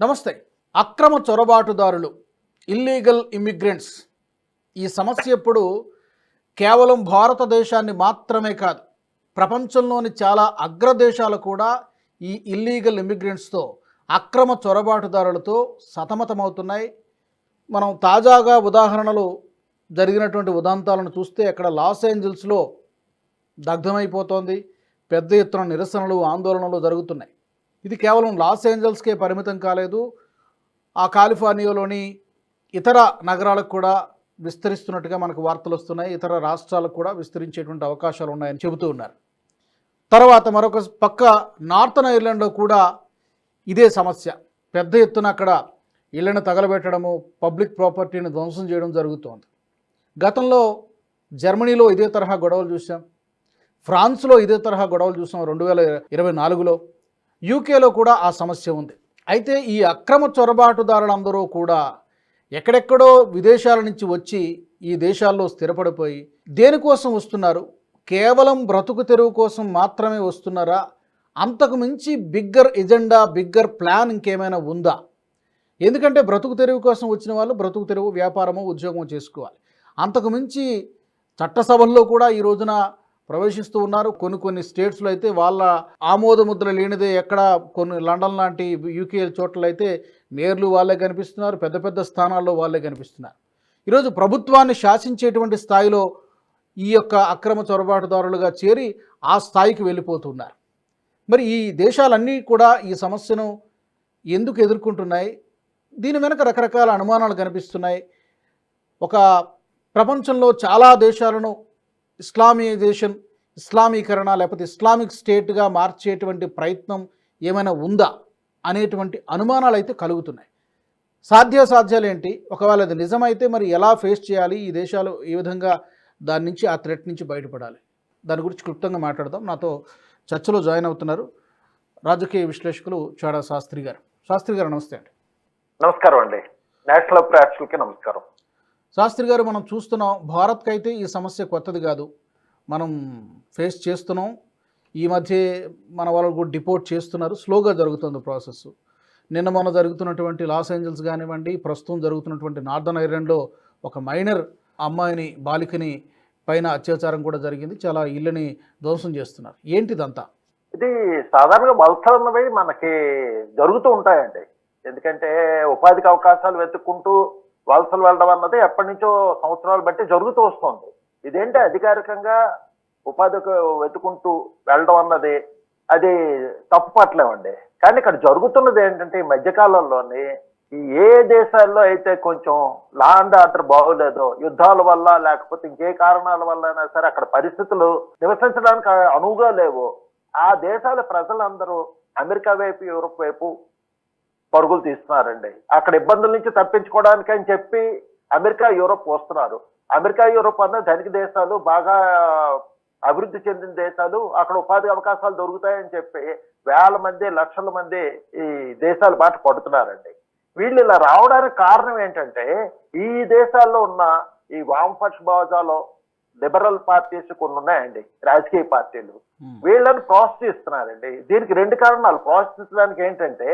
నమస్తే. అక్రమ చొరబాటుదారులు illegal immigrants ఈ సమస్య ఇప్పుడు కేవలం భారతదేశాన్ని మాత్రమే కాదు ప్రపంచంలోని చాలా అగ్రదేశాలు కూడా ఈ ఇల్లీగల్ ఇమ్మిగ్రెంట్స్తో అక్రమ చొరబాటుదారులతో సతమతమవుతున్నాయి. మనం తాజాగా ఉదాహరణలు జరిగినటువంటి ఉదాంతాలను చూస్తే అక్కడ లాస్ ఏంజల్స్లో దగ్ధమైపోతోంది. పెద్ద ఎత్తున నిరసనలు ఆందోళనలు జరుగుతున్నాయి. ఇది కేవలం లాస్ ఏంజల్స్కే పరిమితం కాలేదు. ఆ కాలిఫోర్నియాలోని ఇతర నగరాలకు కూడా విస్తరిస్తున్నట్టుగా మనకు వార్తలు వస్తున్నాయి. ఇతర రాష్ట్రాలకు కూడా విస్తరించేటువంటి అవకాశాలు ఉన్నాయని చెబుతూ ఉన్నారు. తర్వాత మరొక పక్క నార్థన్ ఐర్లాండ్లో కూడా ఇదే సమస్య. పెద్ద ఎత్తున అక్కడ ఇళ్ళను తగలబెట్టడము పబ్లిక్ ప్రాపర్టీని ధ్వంసం చేయడం జరుగుతోంది. గతంలో జర్మనీలో ఇదే తరహా గొడవలు చూసాం ఫ్రాన్స్లో ఇదే తరహా గొడవలు చూసాం రెండు వేల ఇరవై నాలుగులో. యూకేలో కూడా ఆ సమస్య ఉంది. అయితే ఈ అక్రమ చొరబాటుదారులందరూ కూడా ఎక్కడెక్కడో విదేశాల నుంచి వచ్చి ఈ దేశాల్లో స్థిరపడిపోయి దేనికోసం వస్తున్నారు? కేవలం బ్రతుకు తెరువు కోసం మాత్రమే వస్తున్నారా? అంతకు మించి బిగ్గర్ ఎజెండా బిగ్గర్ ప్లాన్ ఇంకేమైనా ఉందా? ఎందుకంటే బ్రతుకు తెరువు కోసం వచ్చిన వాళ్ళు బ్రతుకు తెరువు వ్యాపారము ఉద్యోగం చేసుకోవాలి. అంతకు మించి చట్టసభల్లో కూడా ఈ రోజున ప్రవేశిస్తూ ఉన్నారు. కొన్ని కొన్ని స్టేట్స్లో అయితే వాళ్ళ ఆమోద ముద్ర లేనిదే ఎక్కడ కొన్ని లండన్ లాంటి యూకే చోట్ల అయితే మేయర్లు వాళ్ళే కనిపిస్తున్నారు. పెద్ద పెద్ద స్థానాల్లో వాళ్ళే కనిపిస్తున్నారు. ఈరోజు ప్రభుత్వాన్ని శాసించేటువంటి స్థాయిలో ఈ యొక్క అక్రమ చొరబాటుదారులుగా చేరి ఆ స్థాయికి వెళ్ళిపోతున్నారు. మరి ఈ దేశాలన్నీ కూడా ఈ సమస్యను ఎందుకు ఎదుర్కొంటున్నాయి? దీని వెనక రకరకాల అనుమానాలు కనిపిస్తున్నాయి. ఒక ప్రపంచంలో చాలా దేశాలను ఇస్లామీజేషన్ ఇస్లామీకరణ లేకపోతే ఇస్లామిక్ స్టేట్గా మార్చేటువంటి ప్రయత్నం ఏమైనా ఉందా అనేటువంటి అనుమానాలు అయితే కలుగుతున్నాయి. సాధ్యాసాధ్యాలు ఏంటి ఒకవేళ అది నిజమైతే మరి ఎలా ఫేస్ చేయాలి? ఈ దేశాలు ఏ విధంగా దాని నుంచి ఆ థ్రెట్ నుంచి బయటపడాలి? దాని గురించి క్లుప్తంగా మాట్లాడదాం. నాతో చర్చలో జాయిన్ అవుతున్నారు రాజకీయ విశ్లేషకులు చాడా శాస్త్రి గారు. శాస్త్రి గారు నమస్తే అండి. నమస్కారం అండి. నేషనల్ ప్రేక్షకులకి నమస్కారం. శాస్త్రి గారు మనం చూస్తున్నాం భారత్కి అయితే ఈ సమస్య కొత్తది కాదు. మనం ఫేస్ చేస్తున్నాం. ఈ మధ్య మన వాళ్ళు కూడా డిపోర్ట్ చేస్తున్నారు. స్లోగా జరుగుతుంది ప్రాసెస్. నిన్న మొన్న జరుగుతున్నటువంటి లాస్ ఏంజల్స్ కానివ్వండి ప్రస్తుతం జరుగుతున్నటువంటి నార్దర్న్ ఐర్లాండ్లో ఒక మైనర్ అమ్మాయిని బాలికని పైన అత్యాచారం కూడా జరిగింది. చాలా ఇళ్ళని ధ్వంసం చేస్తున్నారు. ఏంటిదంతా? ఇది సాధారణంగా వలసలన్నవి మనకి జరుగుతూ ఉంటాయండి. ఎందుకంటే ఉపాధికి అవకాశాలు వెతుక్కుంటూ వలసలు వెళ్ళడం అన్నది ఎప్పటి నుంచో సంవత్సరాలు బట్టి జరుగుతూ వస్తుంది. ఇదేంటి అధికారికంగా ఉపాధికి వెతుకుంటూ వెళ్ళడం అన్నది అది తప్పుపట్టలేమండి కానీ ఇక్కడ జరుగుతున్నది ఏంటంటే ఈ మధ్యకాలంలోని ఏ దేశాల్లో అయితే కొంచెం లా అండ్ ఆర్డర్ బాగోలేదో యుద్ధాల వల్ల లేకపోతే ఇంకే కారణాల వల్ల అయినా సరే అక్కడ పరిస్థితులు నివసించడానికి అనువుగా లేవు. ఆ దేశాల ప్రజలందరూ అమెరికా వైపు యూరోప్ వైపు పరుగులు తీస్తున్నారండి. అక్కడ ఇబ్బందుల నుంచి తప్పించుకోవడానికి అని చెప్పి అమెరికా యూరోప్ వస్తున్నారు. అమెరికా యూరోప్ అన్న ధనిక దేశాలు బాగా అభివృద్ధి చెందిన దేశాలు అక్కడ ఉపాధి అవకాశాలు దొరుకుతాయని చెప్పి వేల మంది లక్షల మంది ఈ దేశాల బాట పడుతున్నారండి. వీళ్ళు ఇలా రావడానికి కారణం ఏంటంటే ఈ దేశాల్లో ఉన్న ఈ వామపక్ష భావజాలో లిబరల్ పార్టీస్ కొన్ని ఉన్నాయండి రాజకీయ పార్టీలు. వీళ్ళని ప్రోత్సహిస్తున్నారండి. దీనికి రెండు కారణాలు. ప్రోత్సహించడానికి ఏంటంటే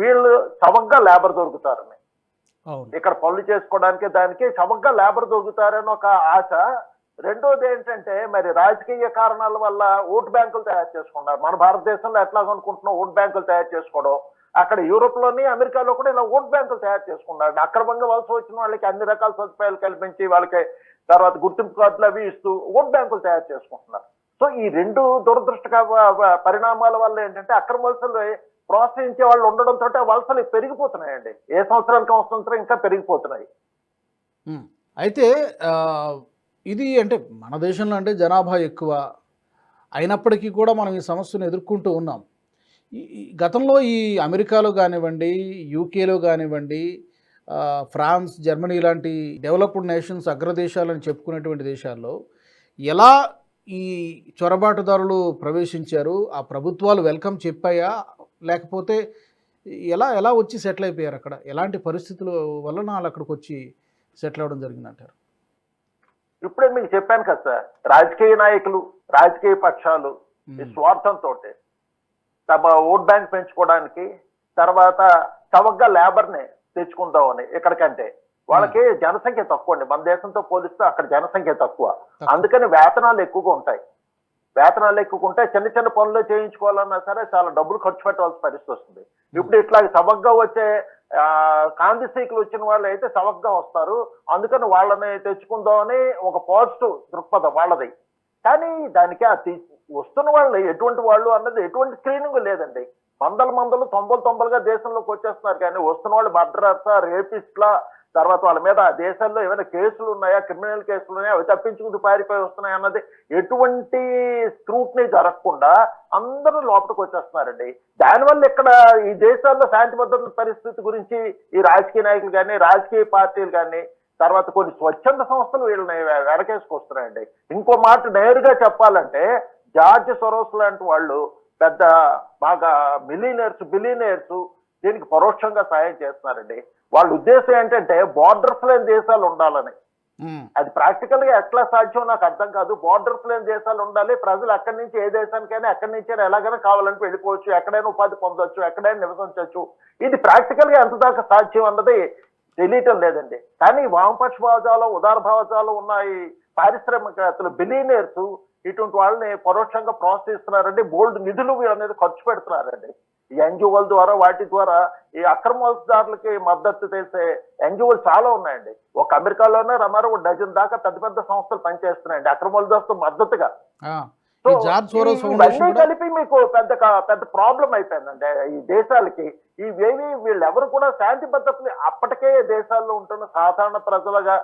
వీళ్ళు చవకగా లేబర్ దొరుకుతారని ఇక్కడ పనులు చేసుకోవడానికి దానికి చవకగా లేబర్ దొరుకుతారని ఒక ఆశ. రెండోది ఏంటంటే మరి రాజకీయ కారణాల వల్ల ఓట్ బ్యాంకులు తయారు చేసుకున్నారు మన భారతదేశంలో ఎట్లా అనుకుంటున్నాం ఓట్ బ్యాంకులు తయారు చేసుకోవడం. అక్కడ యూరోప్లోని అమెరికాలో కూడా ఇలా ఓట్ బ్యాంకులు తయారు చేసుకున్నారు అక్రమంగా వలస వచ్చిన వాళ్ళకి అన్ని రకాల సదుపాయాలు కల్పించి వాళ్ళకి తర్వాత గుర్తింపు కార్డులు అవి ఇస్తూ ఓట్ బ్యాంకులు తయారు చేసుకుంటున్నారు. సో ఈ రెండు దురదృష్టక పరిణామాల వల్ల ఏంటంటే అక్రమ వలసలు ప్రోత్సహించే వాళ్ళు ఉండడంతో వలసలు పెరిగిపోతున్నాయండి. ఏ సంవత్సరానికి ఒక సంవత్సరం ఇంకా పెరిగిపోతున్నాయి. అయితే ఇది అంటే మన దేశంలో అంటే జనాభా ఎక్కువ అయినప్పటికీ కూడా మనం ఈ సమస్యను ఎదుర్కొంటూ ఉన్నాం. ఈ గతంలో ఈ అమెరికాలో కానివ్వండి యూకేలో కానివ్వండి ఫ్రాన్స్ జర్మనీ లాంటి డెవలప్డ్ నేషన్స్ అగ్రదేశాలని చెప్పుకునేటువంటి దేశాల్లో ఎలా ఈ చొరబాటుదారులు ప్రవేశించారు ఆ ప్రభుత్వాలు వెల్కమ్ చెప్పాయా లేకపోతే ఎలా ఎలా వచ్చి సెటిల్ అయిపోయారు అక్కడ? ఎలాంటి పరిస్థితుల వలన వాళ్ళు అక్కడికి వచ్చి సెటిల్ అవ్వడం జరిగిందంటారు? ఇప్పుడే మీకు చెప్పాను కదా సార్ రాజకీయ నాయకులు రాజకీయ పక్షాలు స్వార్థంతో తమ ఓట్ బ్యాంక్ పెంచుకోవడానికి తర్వాత చవకగా లేబర్ని తెచ్చుకుందామని ఇక్కడికంటే వాళ్ళకి జనసంఖ్య తక్కువ అండి. మన దేశంతో పోలిస్తే అక్కడ జనసంఖ్య తక్కువ. అందుకని వేతనాలు ఎక్కువగా ఉంటాయి. వేతనాలు ఎక్కుకుంటే చిన్న చిన్న పనులు చేయించుకోవాలన్నా సరే చాలా డబ్బులు ఖర్చు పెట్టవలసిన పరిస్థితి వస్తుంది. ఇప్పుడు ఇట్లా సవగ్గా వచ్చే కాంతిశీకులు కాంతి వచ్చిన వాళ్ళు అయితే సవగ్గా వస్తారు. అందుకని వాళ్ళని తెచ్చుకుందామని ఒక పాజిటివ్ దృక్పథం వాళ్ళది. కానీ దానికి ఆ వస్తున్న వాళ్ళు ఎటువంటి వాళ్ళు అన్నది ఎటువంటి స్క్రీనింగ్ లేదండి. వందల మందలు తొంభలు తొంభలుగా దేశంలోకి వచ్చేస్తున్నారు కానీ వస్తున్న వాళ్ళు భద్రత రేపిస్ట్లా తర్వాత వాళ్ళ మీద ఆ దేశాల్లో ఏమైనా కేసులు ఉన్నాయా? క్రిమినల్ కేసులు ఉన్నాయా? అవి తప్పించుకుంటూ పారిపోయి వస్తున్నాయి అన్నది ఎటువంటి స్క్రూట్నీ జరగకుండా అందరూ లోపలికి వచ్చేస్తున్నారండి. దానివల్ల ఇక్కడ ఈ దేశాల్లో శాంతి భద్రత పరిస్థితి గురించి ఈ రాజకీయ నాయకులు కానీ రాజకీయ పార్టీలు కానీ తర్వాత కొన్ని స్వచ్ఛంద సంస్థలు వీళ్ళని వెనకేసుకొస్తున్నాయండి. ఇంకో మాట నేరుగా చెప్పాలంటే జార్జ్ సొరోస్ లాంటి వాళ్ళు పెద్ద బాగా మిలీనియర్స్ బిలీనియర్స్ దీనికి పరోక్షంగా సాయం చేస్తున్నారండి. వాళ్ళ ఉద్దేశం ఏంటంటే బార్డర్స్ లేని దేశాలు ఉండాలని. అది ప్రాక్టికల్గా ఎట్లా సాధ్యం నాకు అర్థం కాదు. బార్డర్స్ లేని దేశాలు ఉండాలి. ప్రజలు అక్కడి నుంచి ఏ దేశానికైనా ఎక్కడి నుంచి ఎలాగైనా కావాలంటే వెళ్ళిపోవచ్చు. ఎక్కడైనా ఉపాధి పొందొచ్చు. ఎక్కడైనా నివసించవచ్చు ఇది ప్రాక్టికల్గా ఎంత దాకా సాధ్యం అన్నది తెలియటం లేదండి. కానీ వామపక్ష భావజాలం ఉదార భావజాలం ఉన్న ఈ పారిశ్రామికవేత్తలు బిలీనియర్స్ ఇటువంటి వాళ్ళని పరోక్షంగా ప్రోత్సహిస్తున్నారండి. బోల్డ్ నిధులు అనేది ఖర్చు పెడుతున్నారండి. ఎన్జిఓల ద్వారా వాటి ద్వారా ఈ అక్రమదారులకి మద్దతు చేసే ఎన్జిఓలు చాలా ఉన్నాయండి. ఒక అమెరికాలోనే రమారు ఒక డజన్ దాకా పెద్ద పెద్ద సంస్థలు పనిచేస్తున్నాయండి. అక్రమదారులతో మద్దతుగా. జార్జ్ సోరోస్ ఇవన్నీ కలిపి మీకు పెద్ద పెద్ద ప్రాబ్లం అయిపోయిందండి. ఈ దేశాలకి ఇవేవి వీళ్ళెవరు కూడా శాంతి భద్రతలు అప్పటికే దేశాల్లో ఉంటున్న సాధారణ ప్రజలుగా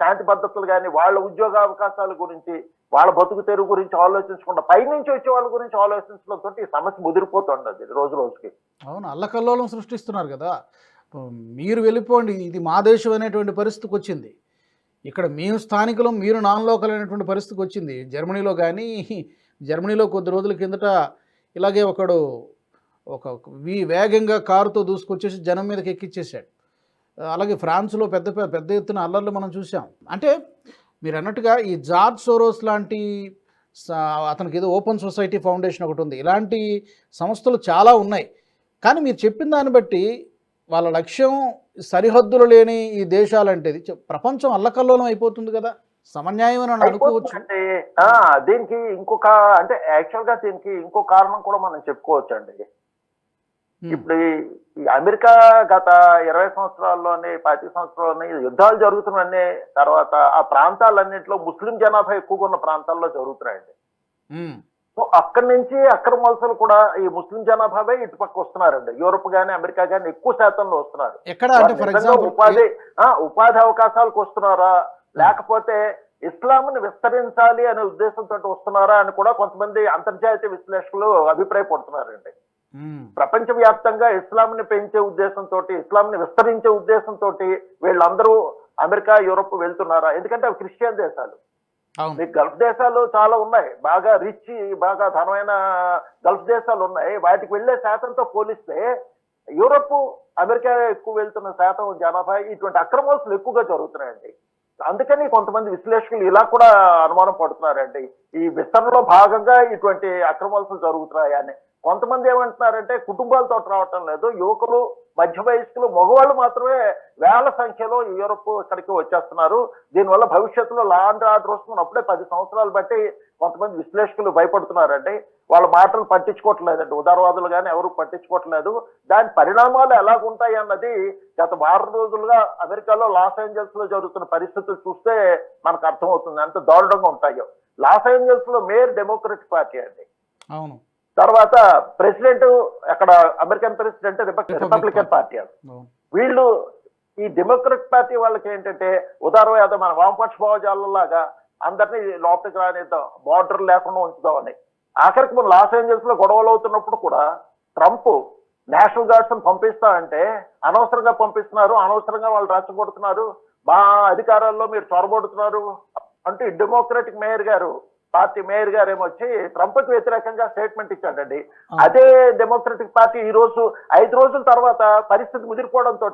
శాంతి భద్రతలు కానీ వాళ్ళ ఉద్యోగ అవకాశాల గురించి వాళ్ళ బతుకు తెరువు గురించి ఆలోచించకుండా పైనుంచి వచ్చే వాళ్ళ గురించి ఆలోచించడంతో ఈ సమస్య ముదిరిపోతుండదు రోజు రోజుకి. అవును అల్లకల్లోలం సృష్టిస్తున్నారు కదా. మీరు వెళ్ళిపోండి ఇది మా దేశం అనేటువంటి పరిస్థితికి వచ్చింది. ఇక్కడ మేము స్థానికులం మీరు నాన్ లోకల్ అనేటువంటి పరిస్థితికి వచ్చింది. జర్మనీలో కానీ జర్మనీలో కొద్ది రోజుల కిందట ఇలాగే ఒకడు ఒక వీ వేగంగా కారుతో దూసుకొచ్చేసి జనం మీదకి ఎక్కిచ్చేసాడు అలాగే ఫ్రాన్స్లో పెద్ద పెద్ద ఎత్తున అల్లర్లు మనం చూసాం అంటే మీరు అన్నట్టుగా ఈ జార్జ్ సోరోస్ లాంటి అతనికి ఏదో ఓపెన్ సొసైటీ ఫౌండేషన్ ఒకటి ఉంది. ఇలాంటి సంస్థలు చాలా ఉన్నాయి. కానీ మీరు చెప్పిన దాన్ని బట్టి వాళ్ళ లక్ష్యం సరిహద్దులు లేని ఈ దేశాలంటే ప్రపంచం అల్లకల్లోలం అయిపోతుంది కదా. సమన్యాయం అని అనుకోవచ్చు. ఆ, దీనికి ఇంకొక అంటే యాక్చువల్గా దీనికి ఇంకో కారణం కూడా మనం చెప్పుకోవచ్చు అండి ఇప్పుడు అమెరికా గత ఇరవై సంవత్సరాల్లోనే పాతి సంవత్సరాల్లోనే యుద్ధాలు జరుగుతున్నాయని తర్వాత ఆ ప్రాంతాలన్నింటిలో ముస్లిం జనాభా ఎక్కువగా ఉన్న ప్రాంతాల్లో జరుగుతున్నాయండి. సో అక్కడి నుంచి అక్రమ వలసలు కూడా ఈ ముస్లిం జనాభావే ఇటుపక్క వస్తున్నారండి. యూరోప్ గానీ అమెరికా గానీ ఎక్కువ శాతంలో వస్తున్నారు. ఎక్కడ ఉపాధి ఉపాధి అవకాశాలకు వస్తున్నారా? లేకపోతే ఇస్లాంని విస్తరించాలి అనే ఉద్దేశంతో వస్తున్నారా అని కూడా కొంతమంది అంతర్జాతీయ విశ్లేషకులు అభిప్రాయపడుతున్నారండి. ప్రపంచవ్యాప్తంగా ఇస్లాంని పెంచే ఉద్దేశంతో ఇస్లాంని విస్తరించే ఉద్దేశంతో వీళ్ళందరూ అమెరికా యూరోప్ వెళ్తున్నారా? ఎందుకంటే అవి క్రిస్టియన్ దేశాలు. మీకు గల్ఫ్ దేశాలు చాలా ఉన్నాయి. బాగా రిచ్ బాగా ధనమైన గల్ఫ్ దేశాలు ఉన్నాయి. వాటికి వెళ్ళే శాతంతో పోలిస్తే యూరప్ అమెరికా ఎక్కువ వెళ్తున్న శాతం జనాభా ఇటువంటి అక్రమాలు ఎక్కువగా జరుగుతున్నాయండి. అందుకని కొంతమంది విశ్లేషకులు ఇలా కూడా అనుమానం పడుతున్నారండి. ఈ విస్తరణలో భాగంగా ఇటువంటి అక్రమాలు జరుగుతున్నాయని. కొంతమంది ఏమంటున్నారంటే కుటుంబాలతో రావటం లేదు. యువకులు మధ్య వయస్కులు మగవాళ్ళు మాత్రమే వేల సంఖ్యలో యూరప్ ఇక్కడికి వచ్చేస్తున్నారు. దీనివల్ల భవిష్యత్తులో లా అండ్ ఆర్డర్ వస్తుంది. అప్పుడే పది సంవత్సరాలు బట్టి కొంతమంది విశ్లేషకులు భయపడుతున్నారండి. వాళ్ళ మాటలు పట్టించుకోవట్లేదండి. ఉదారవాదులు కానీ ఎవరు పట్టించుకోవట్లేదు. దాని పరిణామాలు ఎలాగుంటాయి అన్నది గత వారం రోజులుగా అమెరికాలో లాస్ ఏంజల్స్లో జరుగుతున్న పరిస్థితులు చూస్తే మనకు అర్థమవుతుంది. అంత దారుణంగా ఉంటాయో. లాస్ ఏంజల్స్లో మేయర్ డెమోక్రటిక్ పార్టీ అండి. అవును. తర్వాత ప్రెసిడెంట్ అక్కడ అమెరికన్ ప్రెసిడెంట్ రిపబ్లికన్ పార్టీ. వీళ్ళు ఈ డెమోక్రట్ పార్టీ వాళ్ళకి ఏంటంటే ఉదారవాద మన వామపక్ష భావజాలలాగా అందరినీ లోపలికి రానిద్దాం బార్డర్ లేకుండా ఉంచుదామని. ఆఖరికి మనం లాస్ ఏంజల్స్లో గొడవలు అవుతున్నప్పుడు కూడా ట్రంప్ నేషనల్ గార్డ్స్ పంపిస్తా అంటే అనవసరంగా పంపిస్తున్నారు అనవసరంగా వాళ్ళు రెచ్చగొడుతున్నారు మా అధికారాల్లో మీరు చొరబడుతున్నారు అంటే డెమోక్రటిక్ మేయర్ గారు పార్టీ మేయర్ గారు ఏమొచ్చి ట్రంప్కి వ్యతిరేకంగా స్టేట్మెంట్ ఇచ్చాడండి. అదే డెమోక్రటిక్ పార్టీ ఈ రోజు ఐదు రోజుల తర్వాత పరిస్థితి ముదిరిపోవడంతో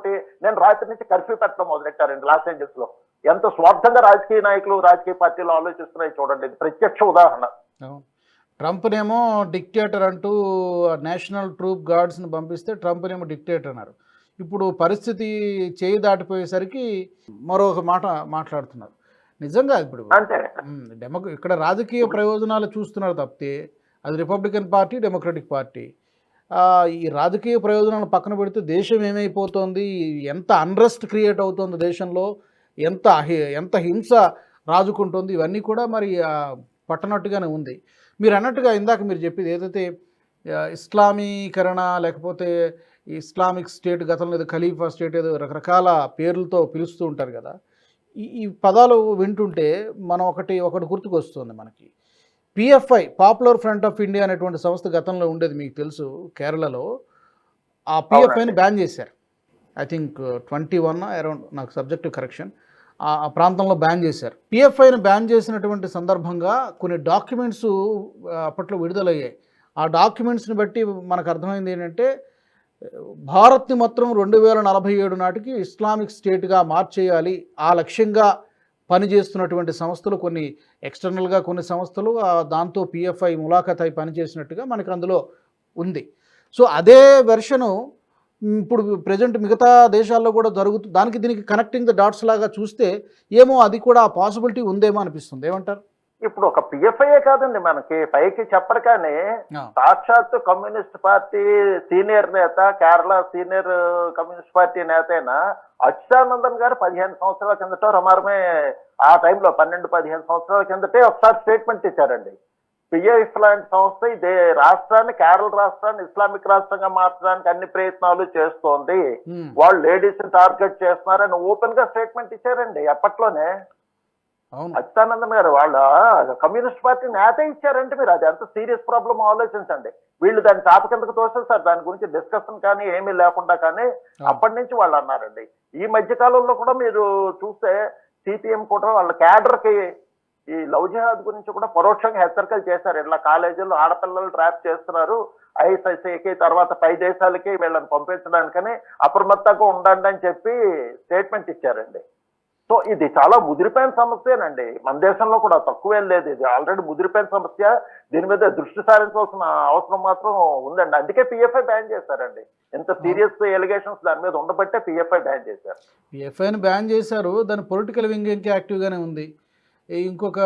నేను రాత్రి నుంచి కర్ఫ్యూ పెట్టడం మొదలెట్టారండి లాస్ ఏంజల్స్లో ఎంత స్వార్థంగా రాజకీయ నాయకులు రాజకీయ పార్టీలు ఆలోచిస్తున్నాయి చూడండి. ఇది ప్రత్యక్ష ఉదాహరణ. ట్రంప్నేమో డిక్టేటర్ అంటూ నేషనల్ ట్రూప్ గార్డ్స్ని పంపిస్తే ట్రంప్నేమో డిక్టేటర్ అన్నారు. ఇప్పుడు పరిస్థితి చేయి దాటిపోయేసరికి మరొక మాట మాట్లాడుతున్నారు. నిజంగా ఇప్పుడు. డెమోక్ర ఇక్కడ రాజకీయ ప్రయోజనాలు చూస్తున్నారు తప్పితే అది రిపబ్లికన్ పార్టీ డెమోక్రటిక్ పార్టీ. ఈ రాజకీయ ప్రయోజనాలు పక్కన పెడితే దేశం ఏమైపోతుంది? ఎంత అన్రెస్ట్ క్రియేట్ అవుతుంది దేశంలో? ఎంత ఎంత హింస రాజుకుంటుంది? ఇవన్నీ కూడా మరి పట్టనట్టుగానే ఉంది. మీరు అన్నట్టుగా ఇందాక మీరు చెప్పేది ఏదైతే ఇస్లామీకరణ లేకపోతే ఇస్లామిక్ స్టేట్ గతంలో ఏదో ఖలీఫా స్టేట్ ఏదో రకరకాల పేర్లతో పిలుస్తూ ఉంటారు కదా ఈ ఈ పదాలు వింటుంటే మనం ఒకటి ఒకటి గుర్తుకొస్తుంది మనకి. PFI popular front of India అనేటువంటి సంస్థ గతంలో ఉండేది మీకు తెలుసు కేరళలో. ఆ పిఎఫ్ఐని బ్యాన్ చేశారు. I think twenty one around నాకు సబ్జెక్టివ్ కరెక్షన్ ఆ ఆ ప్రాంతంలో బ్యాన్ చేశారు. పిఎఫ్ఐని బ్యాన్ చేసినటువంటి సందర్భంగా కొన్ని డాక్యుమెంట్స్ అప్పట్లో విడుదలయ్యాయి. ఆ డాక్యుమెంట్స్ని బట్టి మనకు అర్థమైంది ఏంటంటే భారత్ని మాత్రం రెండు వేల నలభై ఏడు నాటికి ఇస్లామిక్ స్టేట్గా మార్చేయాలి. ఆ లక్ష్యంగా పనిచేస్తున్నటువంటి సంస్థలు కొన్ని ఎక్స్టర్నల్గా కొన్ని సంస్థలు దాంతో పిఎఫ్ఐ ములాఖత్ అయి పనిచేసినట్టుగా మనకు అందులో ఉంది. సో అదే వెర్షను ఇప్పుడు ప్రజెంట్ మిగతా దేశాల్లో కూడా జరుగుతూ దానికి దీనికి కనెక్టింగ్ ద డాట్స్ లాగా చూస్తే ఏమో అది కూడా ఆ పాసిబిలిటీ ఉందేమో అనిపిస్తుంది. ఏమంటారు? ఇప్పుడు ఒక పిఎఫ్ఐ కాదండి మనకి. పైకి చెప్పరు కానీ ఆ, సాక్షాత్ కమ్యూనిస్ట్ పార్టీ సీనియర్ నేత కేరళ సీనియర్ కమ్యూనిస్ట్ పార్టీ నేత అయిన అచ్యుతానందన్ గారు పదిహేను సంవత్సరాల కిందట రమారమే ఆ టైంలో పన్నెండు పదిహేను సంవత్సరాల కిందటే ఒకసారి స్టేట్మెంట్ ఇచ్చారండి. పిఎఫ్ లాంటి సంస్థ ఇదే రాష్ట్రాన్ని కేరళ రాష్ట్రాన్ని ఇస్లామిక్ రాష్ట్రంగా మార్చడానికి అన్ని ప్రయత్నాలు చేస్తోంది. వాళ్ళు లేడీస్ టార్గెట్ చేస్తున్నారని ఓపెన్గా స్టేట్మెంట్ ఇచ్చారండి అప్పట్లోనే. అవును అచ్యుతానందన్ గారు వాళ్ళ కమ్యూనిస్ట్ పార్టీ నేత ఇచ్చారంటే మీరు అది ఎంత సీరియస్ ప్రాబ్లమ్ ఆలోచించండి. వీళ్ళు దాన్ని చాప కిందకు తోసేస్తారు దాని గురించి డిస్కషన్ కానీ ఏమీ లేకుండా కానీ అప్పటి నుంచి వాళ్ళు అన్నారండి. ఈ మధ్య కాలంలో కూడా మీరు చూస్తే సిపిఎం కూడా వాళ్ళ క్యాడర్కి ఈ లవ్ జిహాద్ గురించి కూడా పరోక్షంగా హెచ్చరికలు చేశారు. ఇట్లా కాలేజీల్లో ఆడపిల్లలు ట్రాప్ చేస్తున్నారు. ఐఎస్ఐసికి తర్వాత పై దేశాలకి వీళ్ళని పంపించడానికని అప్రమత్తంగా ఉండండి అని చెప్పి స్టేట్మెంట్ ఇచ్చారండి. సో ఇది చాలా ముదిరిపోయిన సమస్యనండి. మన దేశంలో కూడా తక్కువేం లేదు. ఇది ఆల్రెడీ ముదిరిపోయిన సమస్య. దీని మీద దృష్టి సారించవలసిన అవసరం మాత్రం ఉందండి. అందుకే పిఎఫ్ఐ బ్యాన్ చేశారండి. ఎంత సీరియస్ ఎలిగేషన్స్ దాని మీద ఉండబట్టే పిఎఫ్ఐ బ్యాన్ చేశారు. పిఎఫ్ఐని బ్యాన్ చేశారు. దాని పొలిటికల్ వింగ్ ఇంకా యాక్టివ్గానే ఉంది. ఇంకొక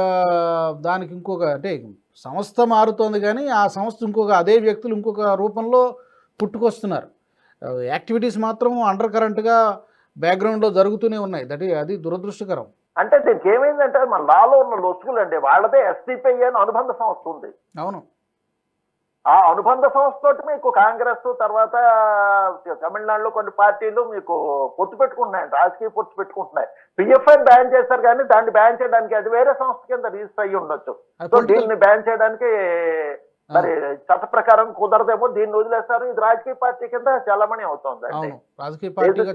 దానికి ఇంకొక అంటే సంస్థ మారుతోంది కానీ ఆ సంస్థ ఇంకొక అదే వ్యక్తులు ఇంకొక రూపంలో పుట్టుకొస్తున్నారు. యాక్టివిటీస్ మాత్రం అండర్ కరెంట్గా బ్యాక్గ్రౌండ్లో జరుగుతూనే ఉన్నాయి. దట్ అది దురదృష్టకరం. అంటే దీనికి ఏమైందంటే మన లాలో ఉన్న లొసుగులండి వాళ్ళదే ఎస్డిపిఐ అని అనుబంధ సంస్థ ఉంది. అవును. ఆ అనుబంధ సంస్థ తోటి మీకు కాంగ్రెస్ తర్వాత తమిళనాడులో కొన్ని పార్టీలు మీకు పొత్తు పెట్టుకుంటున్నాయి రాజకీయ పొత్తు పెట్టుకుంటున్నాయి. పిఎఫ్ఐ బ్యాన్ చేశారు కానీ దాన్ని బ్యాన్ చేయడానికి అది వేరే సంస్థ కింద రిజిస్టర్ అయ్యి ఉండొచ్చు. సో దీన్ని బ్యాన్ చేయడానికి మరి చట్ట ప్రకారం కుదరదేమో దీన్ని వదిలేస్తారు. ఇది రాజకీయ పార్టీ కింద చలమణి అవుతుంది అండి రాజకీయ పార్టీగా.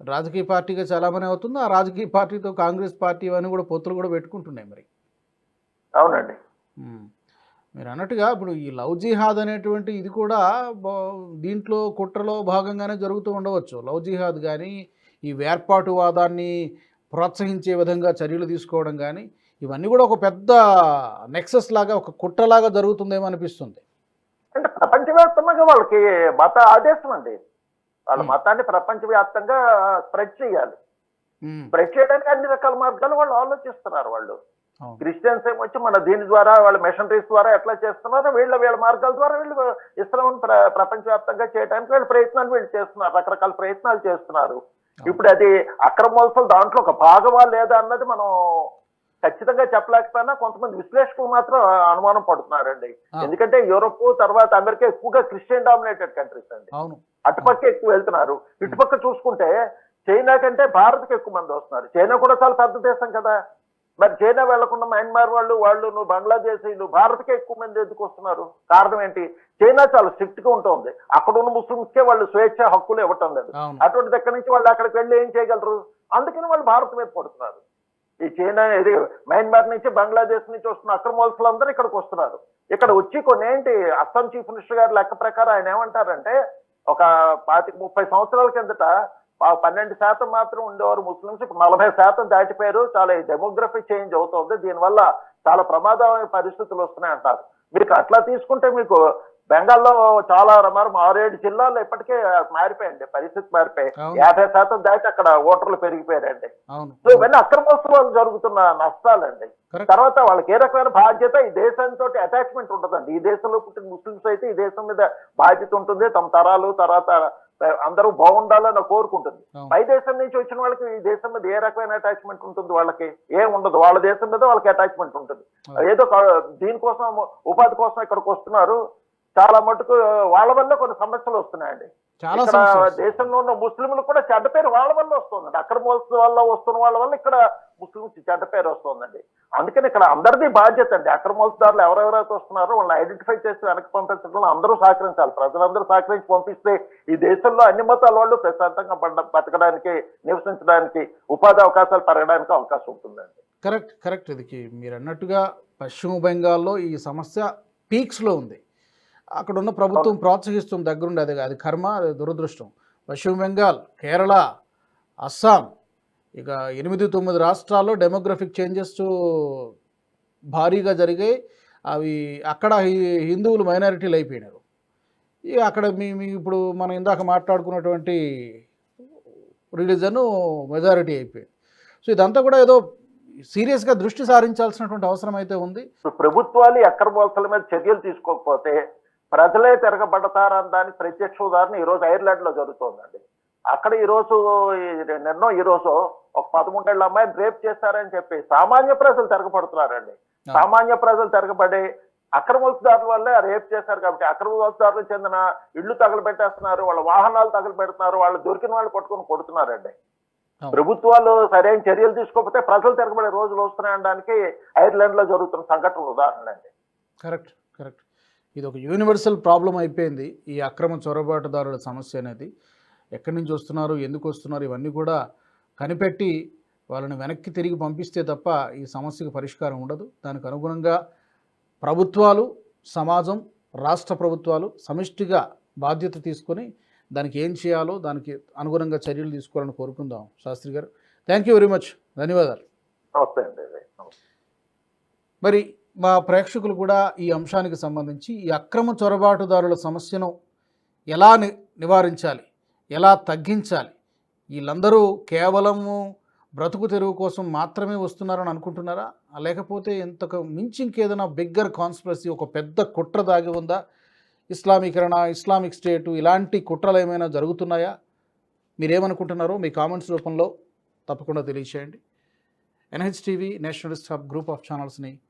రాజకీయ పార్టీగా చాలామంది అవుతుంది ఆ రాజకీయ పార్టీతో కాంగ్రెస్ పార్టీ ఇవన్నీ కూడా పొత్తులు కూడా పెట్టుకుంటున్నాయి మరి. అవునండి. మీరు అన్నట్టుగా ఇప్పుడు ఈ లవ్ జిహాద్ అనేటువంటి ఇది కూడా దీంట్లో కుట్రలో భాగంగానే జరుగుతూ ఉండవచ్చు. లవ్ జిహాద్ కానీ ఈ వేర్పాటువాదాన్ని ప్రోత్సహించే విధంగా చర్యలు తీసుకోవడం కానీ ఇవన్నీ కూడా ఒక పెద్ద నెక్సెస్ లాగా ఒక కుట్రలాగా జరుగుతుందేమో అనిపిస్తుంది. అంటే ప్రపంచవ్యాప్తంగా వాళ్ళకి మత ఆదేశం అండి. వాళ్ళ. మతాన్ని ప్రపంచవ్యాప్తంగా స్ప్రెడ్ చేయాలి. స్ప్రెడ్ చేయడానికి అన్ని రకాల మార్గాలు వాళ్ళు ఆలోచిస్తున్నారు వాళ్ళు. క్రిస్టియన్స్ ఏమొచ్చి మన దీని ద్వారా వాళ్ళ మిషనరీస్ ద్వారా ఎట్లా చేస్తున్నారో వీళ్ళ వీళ్ళ మార్గాల ద్వారా వీళ్ళు ఇస్లాం ప్ర ప్రపంచవ్యాప్తంగా చేయడానికి వీళ్ళ ప్రయత్నాలు వీళ్ళు చేస్తున్నారు రకరకాల ప్రయత్నాలు చేస్తున్నారు. ఇప్పుడు అది అక్రమోత్సవం దాంట్లో ఒక భాగమా లేదా అన్నది మనం ఖచ్చితంగా చెప్పలేకపోయినా కొంతమంది విశ్లేషకులు మాత్రం అనుమానం పడుతున్నారండి. ఎందుకంటే యూరోప్ తర్వాత అమెరికా ఎక్కువగా క్రిస్టియన్ డామినేటెడ్ కంట్రీస్ అండి. అటుపక్క ఎక్కువ వెళ్తున్నారు. ఇటుపక్క చూసుకుంటే చైనా కంటే భారత్కి ఎక్కువ మంది వస్తున్నారు. చైనా కూడా చాలా పెద్ద దేశం కదా. మరి చైనా వెళ్ళకుండా మయన్మార్ వాళ్ళు వాళ్ళు నువ్వు బంగ్లాదేశీలు భారత్కే ఎక్కువ మంది ఎందుకు వస్తున్నారు? కారణం ఏంటి? చైనా చాలా స్ట్రిక్ట్గా ఉంటుంది. అక్కడ ఉన్న ముస్లింస్కే వాళ్ళు స్వేచ్ఛ హక్కులు ఇవ్వటం లేదు. అటువంటిది ఎక్కడి నుంచి వాళ్ళు అక్కడికి వెళ్ళి ఏం చేయగలరు? అందుకని వాళ్ళు భారత్ మీద పడుతున్నారు. ఈ చైనా ఇది మయన్మార్ నుంచి బంగ్లాదేశ్ నుంచి వస్తున్న అక్రమోత్సవాలు అందరూ ఇక్కడికి వస్తున్నారు. ఇక్కడ వచ్చి కొన్ని ఏంటి అస్సాం చీఫ్ మినిస్టర్ గారి లెక్క ప్రకారం ఆయన ఏమంటారంటే ఒక పాతిక ముప్పై సంవత్సరాల కిందట పన్నెండు శాతం మాత్రం ఉండేవారు ముస్లింస్ ఇప్పుడు నలభై శాతం దాటిపోయారు. చాలా డెమోగ్రఫీ చేంజ్ అవుతుంది. దీనివల్ల చాలా ప్రమాదమైన పరిస్థితులు వస్తున్నాయి అంటారు మీకు అట్లా తీసుకుంటే మీకు బెంగాల్లో చాలా రమారం ఆరేడు జిల్లాల్లో ఇప్పటికే మారిపోయండి పరిస్థితి మారిపోయి. యాభై శాతం దాటి అక్కడ ఓటర్లు పెరిగిపోయారండి. సో ఇవన్నీ అక్రమోత్సవాలు జరుగుతున్న నష్టాలండి. తర్వాత వాళ్ళకి ఏ రకమైన బాధ్యత ఈ దేశంతో అటాచ్మెంట్ ఉంటుందండి ఈ దేశంలో పుట్టిన ముస్లిమ్స్ అయితే ఈ దేశం మీద బాధ్యత ఉంటుంది. తమ తరాలు తర్వాత అందరూ బాగుండాలని కోరుకుంటుంది. పై దేశం నుంచి వచ్చిన వాళ్ళకి ఈ దేశం మీద ఏ రకమైన అటాచ్మెంట్ ఉంటుంది వాళ్ళకి? ఏం ఉండదు. వాళ్ళ దేశం మీద వాళ్ళకి అటాచ్మెంట్ ఉంటుంది. ఏదో దీనికోసం ఉపాధి కోసం ఇక్కడికి వస్తున్నారు. చాలా మటుకు వాళ్ళ వల్ల కొన్ని సమస్యలు వస్తున్నాయండి. చాలా ఇక్కడ. దేశంలో ఉన్న ముస్లింలు కూడా చెడ్డ పేరు వాళ్ళ వల్ల వస్తుందండి. అక్రమోత్సవం వల్ల వస్తున్న వాళ్ళ వల్ల ఇక్కడ ముస్లింస్ చెడ్డ పేరు వస్తుందండి. అందుకని ఇక్కడ అందరిది బాధ్యత అండి. అక్రమోత్సవాలు ఎవరెవరైతే వస్తున్నారో వాళ్ళని ఐడెంటిఫై చేసి వెనక్కి పంపించడంలో అందరూ సహకరించాలి. ప్రజలందరూ సహకరించి పంపిస్తే ఈ దేశంలో అన్ని మతాల వాళ్ళు ప్రశాంతంగా బతకడానికి నివసించడానికి ఉపాధి అవకాశాలు పెరగడానికి అవకాశం ఉంటుందండి. Correct correct. ఇది మీరు అన్నట్టుగా పశ్చిమ బెంగాల్లో ఈ సమస్య పీక్స్లో ఉంది. అక్కడ ఉన్న ప్రభుత్వం ప్రోత్సహిస్తుంది దగ్గరుండి. అది అది కర్మ అది దురదృష్టం. పశ్చిమ బెంగాల్ కేరళ అస్సాం ఇక ఎనిమిది తొమ్మిది రాష్ట్రాల్లో డెమోగ్రఫిక్ చేంజెస్ భారీగా జరిగాయి. అవి అక్కడ హిందువులు మైనారిటీలు అయిపోయినారు. ఇక అక్కడ మీ మీ ఇప్పుడు మనం ఇందాక మాట్లాడుకున్నటువంటి రిలీజను మెజారిటీ అయిపోయింది. సో ఇదంతా కూడా ఏదో సీరియస్గా దృష్టి సారించాల్సినటువంటి అవసరం అయితే ఉంది. ప్రభుత్వాలు అక్రమోత్సవాల మీద చర్యలు తీసుకోకపోతే ప్రజలే తిరగబడతారని దానికి ప్రత్యక్ష ఉదాహరణ ఈ రోజు ఐర్లాండ్లో జరుగుతోందండి. అక్కడ ఈ రోజు ఈ నిన్నో ఈ రోజు ఒక పదమూడేళ్ళ అమ్మాయిని రేప్ చేశారని చెప్పి సామాన్య ప్రజలు తిరగబడుతున్నారండి. సామాన్య ప్రజలు తిరగబడి అక్రమోత్సదారుల వల్లే రేప్ చేశారు కాబట్టి అక్రమోత్సదారులకు చెందిన ఇళ్ళు తగలబెట్టేస్తున్నారు వాళ్ళ వాహనాలు తగలబెడుతున్నారు వాళ్ళు దొరికిన వాళ్ళు పట్టుకొని కొడుతున్నారండి. ప్రభుత్వాలు సరైన చర్యలు తీసుకోకపోతే ప్రజలు తిరగబడే రోజులు వస్తున్నాయనడానికి ఐర్లాండ్లో జరుగుతున్న సంఘటన ఉదాహరణ అండి కరెక్ట్ కరెక్ట్. ఇది ఒక యూనివర్సల్ ప్రాబ్లం అయిపోయింది ఈ అక్రమ చొరబాటుదారుల సమస్య అనేది. ఎక్కడి నుంచి వస్తున్నారు ఎందుకు వస్తున్నారు ఇవన్నీ కూడా కనిపెట్టి వాళ్ళని వెనక్కి తిరిగి పంపిస్తే తప్ప ఈ సమస్యకు పరిష్కారం ఉండదు. దానికి అనుగుణంగా ప్రభుత్వాలు సమాజం రాష్ట్ర ప్రభుత్వాలు సమిష్టిగా బాధ్యత తీసుకొని దానికి ఏం చేయాలో దానికి అనుగుణంగా చర్యలు తీసుకోవాలని కోరుకుందాం. శాస్త్రి గారు థ్యాంక్ యూ వెరీ మచ్. ధన్యవాదాలు. నమస్తే అండి. నమస్తే మరి మా ప్రేక్షకులు కూడా ఈ అంశానికి సంబంధించి ఈ అక్రమ చొరబాటుదారుల సమస్యను ఎలా ని నివారించాలి ఎలా తగ్గించాలి వీళ్ళందరూ కేవలము బ్రతుకు తెరువు కోసం మాత్రమే వస్తున్నారని అనుకుంటున్నారా? లేకపోతే ఇంతకు మించి ఇంకేదైనా బిగ్గర్ కాన్స్పిరసీ ఒక పెద్ద కుట్ర దాగి ఉందా? ఇస్లామీకరణ ఇస్లామిక్ స్టేటు ఇలాంటి కుట్రలు ఏమైనా జరుగుతున్నాయా? మీరేమనుకుంటున్నారో మీ కామెంట్స్ రూపంలో తప్పకుండా తెలియచేయండి. NH TV nationalist hub group of ఛానల్స్ని